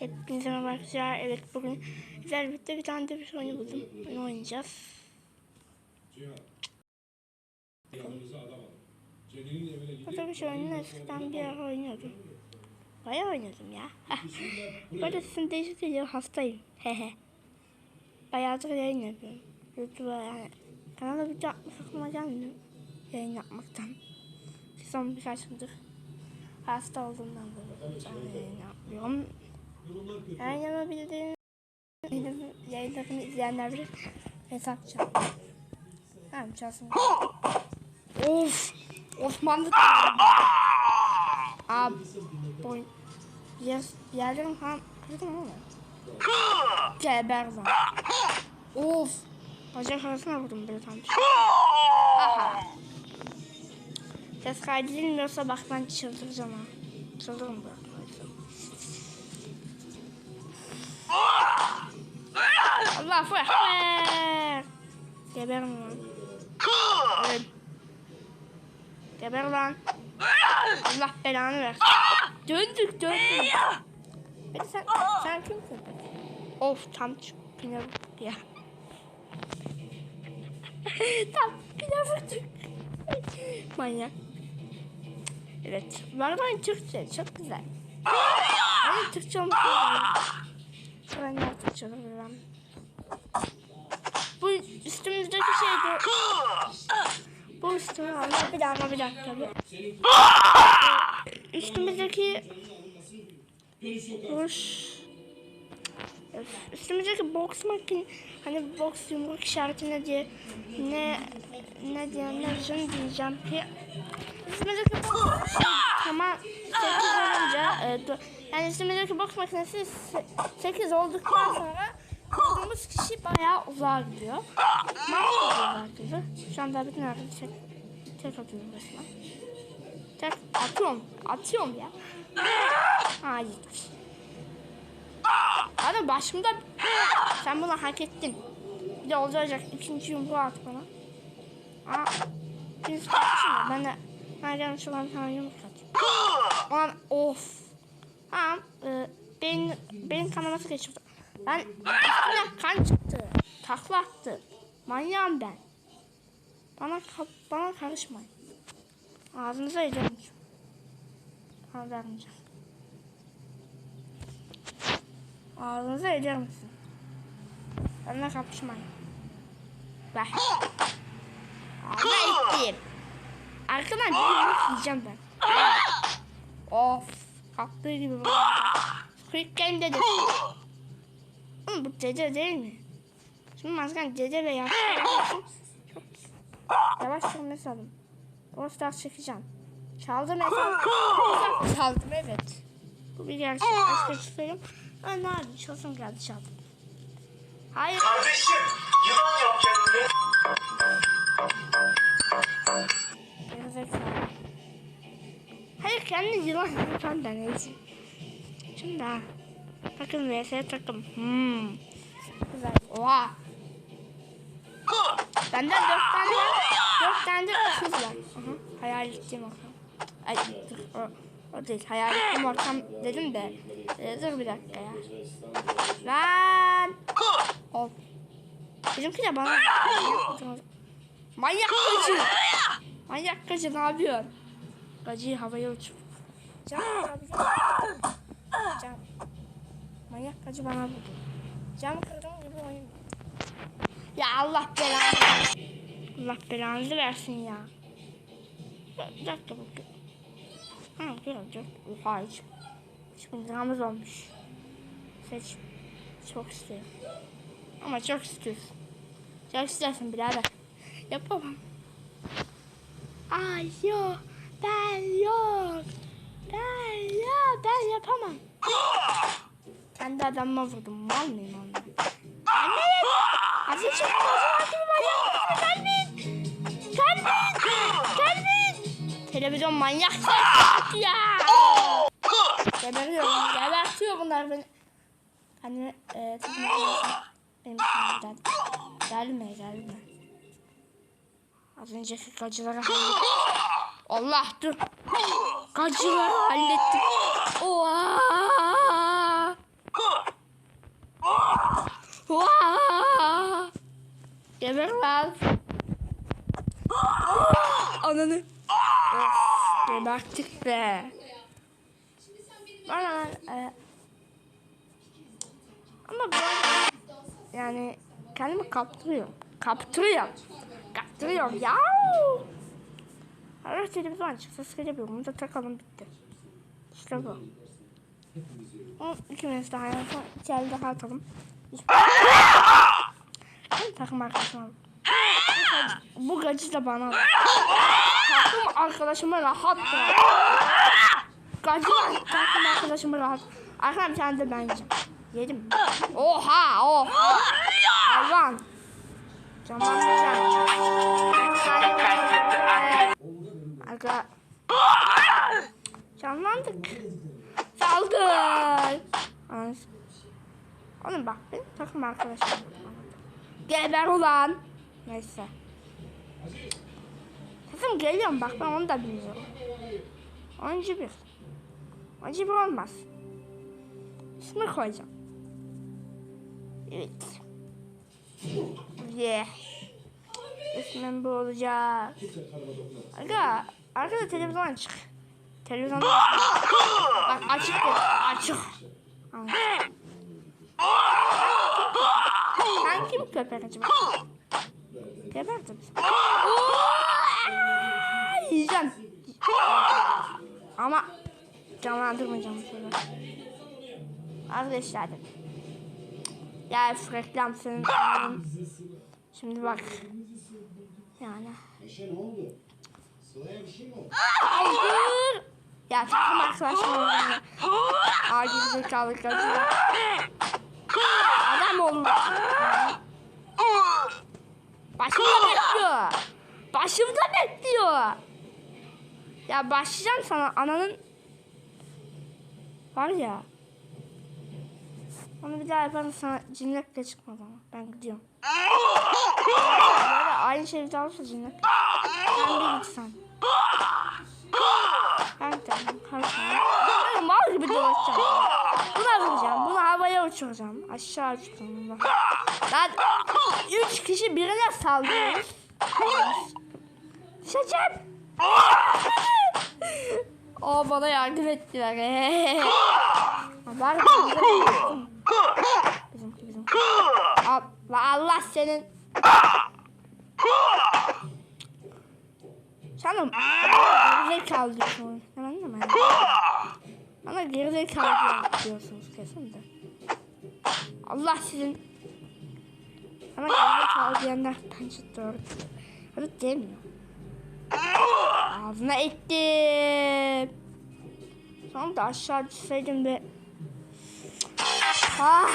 Hepinize merhaba arkadaşlar. Evet bugün güzel bir tane de bir oyunu buldum. Onu oynayacağız. Evine gidip Otobüs oyununu eskiden bir ara oynuyordum. Bayağı oynadım ya. Böyle sizin değişik geliyor hastayım. Hehe. Bayağıdır yayın yapıyorum. YouTube'a yani kanala video atmak aklıma gelmiyor. Yayın yapmaktan. Son birkaç gündür hasta olduğumdan dolayı bir tane yayın yapmıyorum. Yayın yapabildiğim yayın- yayınlarımı izleyenler bilir. Hesap çal. Tamam çalsın. Of! Osmanlı Abi boy yer, yerlerim falan kırdım ama Geber lan Of! Bacak arasına vurdum böyle tam. Aha. Ses kaydedilmiyorsa bak ben çıldıracağım ha. Çıldırırım bırakmayacağım Allahu Ekber Geberim lan Evet Geber lan. Allah belanı versin. Döndük döndük. Peki sen, sen kimsin? Of tam pilav ya. tam pilav Manyak. Evet. Var var Türkçe çok güzel. Ama Türkçe olmuş. Ben de Türkçe olurum. Bu üstümüzdeki şey de... Bu üstüme alma bir ama bir dakika. Üstümüzdeki boş üstümüzdeki box makin hani box yumruk işareti ne diye ne ne diyenler için diyeceğim ki üstümüzdeki box tamam 8 olunca e, yani üstümüzdeki box makinesi 8 olduktan sonra kurduğumuz kişi bayağı uzağa gidiyor. Gidiyor. Şu anda bütün herkes tek, tek atıyorum resmen. Tek atıyorum. Atıyorum ya. Gitmiş. Hadi başımda sen bunu hak ettin. Bir de olacak ikinci yumruğu at bana. Aa. Biz kaçmışım da ben de ben gelmiş olan tane yumruk atayım. Ulan of. Tamam. E, beyin, beyin kanaması geçirdi. Ben üstüne kan çıktı. Takla. Manyağım ben. Bana bana karışmayın. Ağzınıza yiyeceğim. Vermeyeceğim. Ağzınıza yiyecek misin? Benimle kapışmayın. Ver. Ağzına ettim. Arkadan bir yumruk yiyeceğim ben. of. Kalktığı gibi bana. Squid Game'de de. Bu dede değil mi? Şimdi maskan dede ve yaşlı için çok yavaş sürmesi lazım. O start çekeceğim. Çaldım. Hesap çaldım evet. Bu bir gerçek. Başka. Aa, ne yapayım? Çalsam geldi çaldım. Hayır. Kardeşim yılan yap kendini. Gerizekalı. Hayır kendi yılan yapan neyse. Şimdi ha. Takım vs takım. Hmm. Güzel. Oha. Benden dört tane dört tane de kız var. Aha. Hayal ettiğim ortam. Ay dur o, o değil. Hayal ettiğim ortam dedim de. Ee, dur bir dakika ya. Lan. Ol. Bizimki de bana. Manyak gacı. Manyak gacı ne yapıyor? Gacıyı havaya uçur. Can. Can. Manyak gacı bana vurdu. Cam kırdım gibi oyun. Ya Allah belanı. Allah belanızı versin ya. Bir dakika bakayım. Ha görecek. Oha hiç. Hiç liramız olmuş. Seç. Çok istiyorum. Ama çok istiyorsun. Çok istersin birader. Yapamam. Ay yok. Ben yok. Ben yok. Ben yapamam. Kendi adamıma vurdum. Mal mıyım ondan? Hadi çık. Hadi manyak. Gelmeyin. Gelmeyin. Gelmeyin. Televizyon manyak. ya. Geberiyorum. Gebertiyor bunlar beni. Hani e, benim için Gelme gelme. Az önceki hallettik. Allah dur. Gacıları hallettik. Oha. Geber lan. Ananı. Geberttik be. Bana e, ama bu yani kendimi kaptırıyorum. Kaptırıyorum. Kaptırıyorum ya. Ara televizyon çıksa yapıyorum. Bunu da takalım bitti. İşte bu. İkimiz de hayatı içeride atalım. Ben takım arkadaşım. Bu gacı da bana. Takım arkadaşımı rahat bırak. Gacı takım arkadaşımı rahat. Bir tane de ben yiyeceğim. Yedim? Oha oha. Hayvan. Tamam. Aga. Canlandık. Saldır. Anasını. Oğlum bak benim takım arkadaşım. Geber ulan. Neyse. Sesim geliyor mu? Bak ben onu da bilmiyorum. Oyuncu bir. Oyuncu bir olmaz. İsmi koyacağım. Evet. Yeah. İsmim bu olacak. Aga, arkada televizyon açık. Televizyon Bak açık dedi, açık. Anladım. Acaba? Geberdim. Yiyeceğim. Ama canlandırmayacağım bu sefer. Arkadaşlar. Ya reklam senin. Şimdi bak. Yani. Hayır. Ya takım arkadaşım olmalı. Acil zekalı kadın. Adam olur. Başımda bekliyor. Başımda bekliyor. Ya başlayacağım sana ananın var ya. Onu bir daha yaparım sana cinletle çıkmaz ama ben gidiyorum. Aynı şey bir daha olursa cinlet. Sen bir git sen. Ben de karışmam. Ben mal gibi dolaşacağım. Bunu alacağım. Bunu havaya uçuracağım. Aşağı bunu. Lan üç kişi birine saldırıyoruz. Şacım. o bana yardım ettiler. Mı? Bizimki bizimki. Allah, Allah senin. Canım. Gerizekalı diyorsunuz. Hemen de ben. Bana gerizekalı diyorsunuz kesin de. Allah sizin. Bana gerizekalı diyenler bence doğru. Hadi demiyor. Ağzına ettim. Sonra da aşağı düşseydim bir. Ah.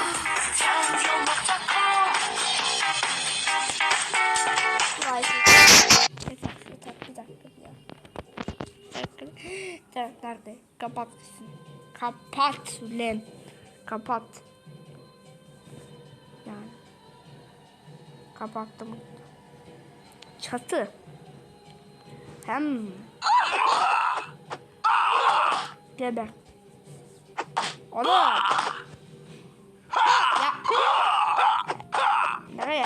Evet, nerede? Kapat. Kapat ulan. Kapat. Kapattım. Çatı. Hem. Geber. Oğlum. Ya. Nereye?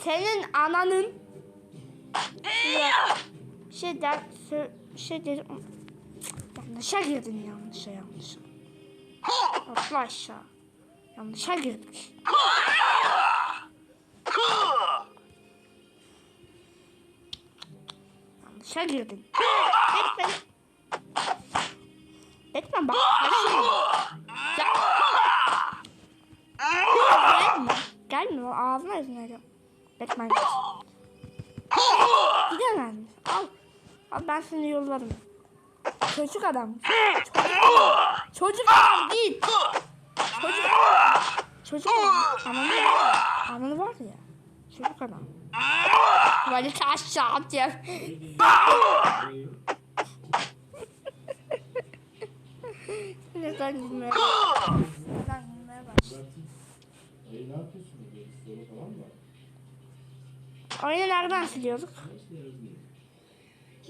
Senin ananın ya, şey der şey der yanlışa girdin yanlışa yanlışa. Atla aşağı. Yanlışa girdik. Yanlışa girdin. Etme. Etme bak. Gelme. Gelme. Ağzına yüzüne gel. Batman. Gidemez misin? Al. Al ben seni yollarım. Çocuk adam. Çocuk adam. Çocuk adam git. Çocuk adam. Çocuk adam. Ananı var ya. Ananı var ya. Çocuk adam. Aşağı atacağım. Neden gülmeye başladın? Neden gülmeye başladın? Dayı ne falan mı var? Oyunu nereden siliyorduk?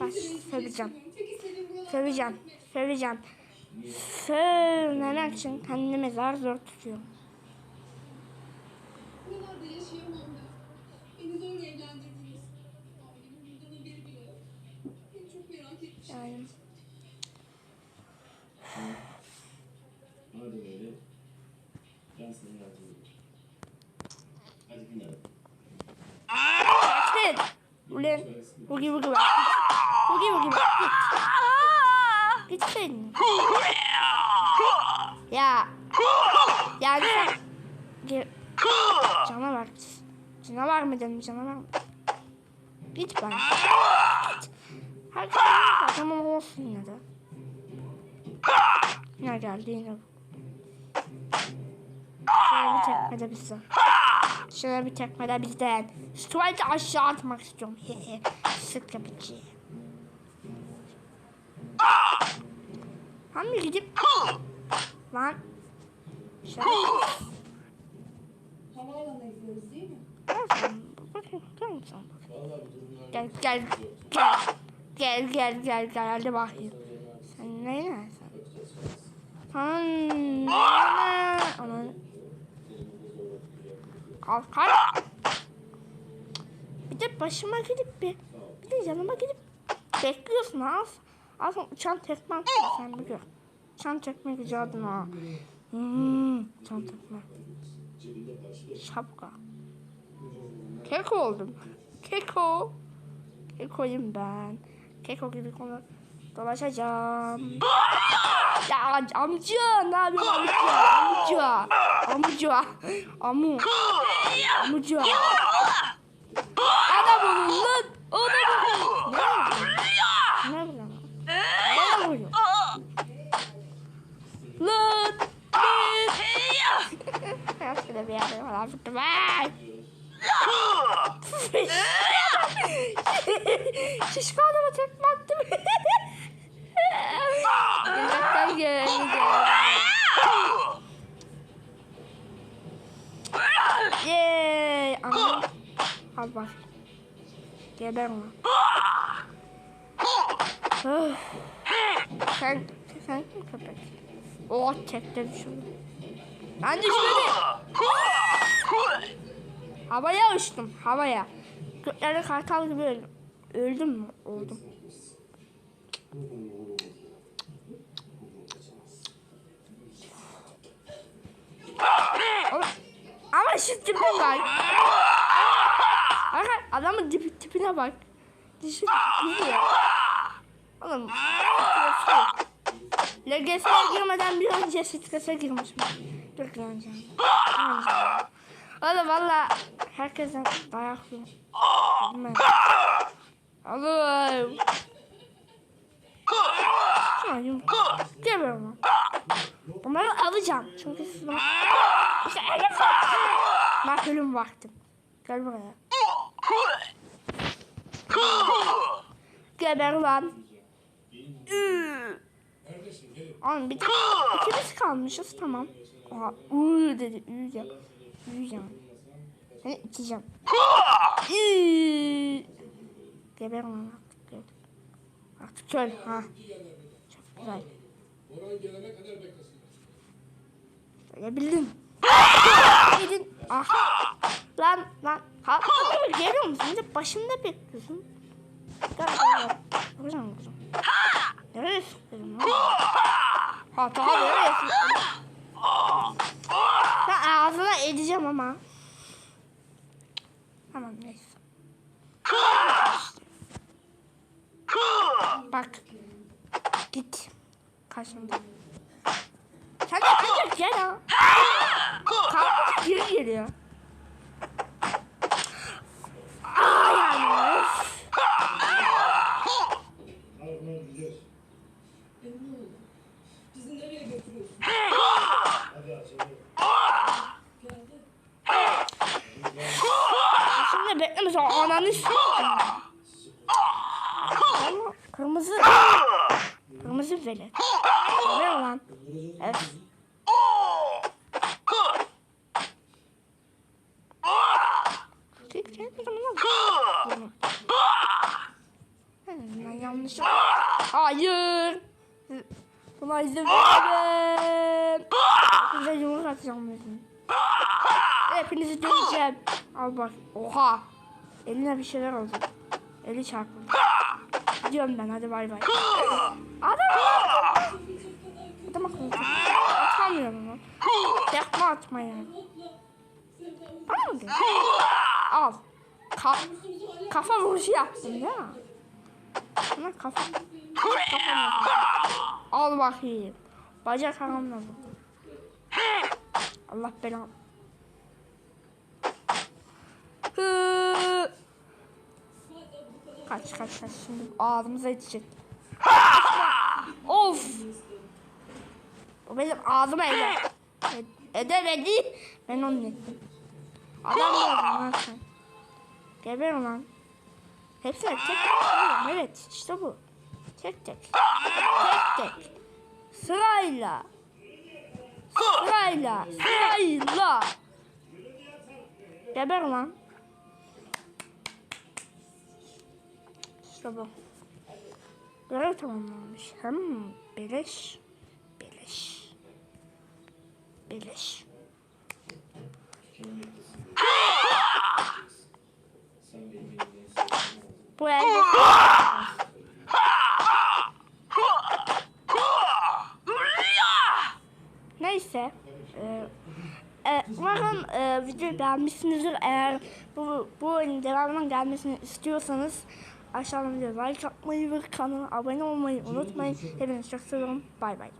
Bak söveceğim. Söveceğim. Söveceğim. Sövmemek için kendimi zar zor tutuyorum. Evlendirdiniz. Beni çok merak etmiştim. Yani Madem öyle, ben sana yardım edeyim. Hadi araba. Git. Ulan. Bugi bugi bak. Bugi bugi bak. Sen. Ya. Yani sen. Canavar. Canavar mı dedim canavar mı? Git ben. Git. Herkes. Tamam olsun yine de. Yine geldi yine. Şöyle bir tekmede bizden. Şöyle bir tekmede bizden. Şu tuvaleti aşağı atmak istiyorum. Sık yapıcı. Hem gidip... Lan. Şöyle. Havaalanına gidiyoruz değil mi? Gel, gel, gel. Gel, gel, gel, gel. Hadi bakayım. Sen ne yersin? Ne? Ana. Kalk, kalk. Bir de başıma gidip bir, bir de yanıma gidip bekliyorsun ha. Aslında uçan tekme atıyor sen bir gör. Uçan tekme güzeldi ha. Hmm, uçan tekme. Şapka. Keko oldum. Keko. Keko'yum ben. Keko gibi konu dolaşacağım. Ya am- amca ne yapıyorsun amca? Amca. Amca. Amu. Amca. Adam olun lan. Adam olun. Ne? Ne bu lan? Ne vuruyor? Lan. Lan. Şöyle bir yerde falan fırtım. Şişko adama tekme attım. Yemekten geldi. Yeee. Ama. Al bak. Geber onu. Sen, sen kim köpek? Oh tekte düşürdüm. Ben düşmedim. Havaya uçtum. Havaya. Göklerde kartal gibi öldüm. Öldüm mü? Oldum. Ama- şu tipe bak. Bak adamın tipi, tipine bak. Dişi gidiyor. Oğlum. LGS'ye girmeden bir önce strese girmişim. Dur gireceğim. Oğlum valla herkesten dayak. Bilmem. Oğlum. Hayır. Geliyorum. Bunları alacağım. Çünkü siz bana... İşte öyle Bak ölüm vaktim. Gel buraya. Geber lan. Oğlum bir tek ikimiz kalmışız tamam. Oha ıı dedi ıı ya. Ya. Seni içeceğim. Iıı. Geber lan artık gel. Artık köl ha. Çok güzel. Böyle bildin. Gidin. Ah. Lan lan. Kalk. Geliyor musun? Bir de başımda bekliyorsun. Gel gel. Yapacağım kızım. Nereye sıkıyorum lan? Hata nereye sıkıyorum? Ben ağzına edeceğim ama. Tamam neyse. Bak. Git. Karşımda. Sen de kaçır ha. Kalkınca geri geliyor. Aa yani. öf. Hadi bunları gidiyoruz. Memnun oldum. Bizi nereye götürüyorsun? Hadi açalım. Geldi. Şimdi beklemesin ananı s**eyim. Ama kırmızı. Kırmızı velet. Ne lan? Evet. Ben yanlış. Hayır. Buna izin vermem. Size yumruk atacağım dedim. Hepinizi döveceğim. Al bak. Oha. Eline bir şeyler oldu. Eli çarpıldı. Gidiyorum ben hadi bay bay. Adam Adam akıllı. Atamıyorum lan. Tekme atmayı. Bana mı diyor? Al. Ka kafa vuruşu yaptım ya. Ama kafa. kafa. Al bakayım. Bacak aramla bu. Allah belanı. Hı. Kaç kaç kaç şimdi ağzımıza yetecek. of. O benim ağzıma eder. Ed- edemedi. Ben onu ettim. Adam oldum lan sen. Geber lan. Hepsine tek tek vuruyorum. Evet işte bu. Tek tek. Tek tek. Sırayla. Sırayla. Sırayla. Geber lan. Bu. Görev tamamlanmış. Hem beleş. Beleş. Beleş. Bu elde. Neyse. Ee, e, umarım e, videoyu beğenmişsinizdir. Eğer bu, bu oyunun devamının gelmesini istiyorsanız aşağıdan videoya like atmayı ve kanala abone olmayı unutmayın. Hepinizi çok seviyorum. Bay bay.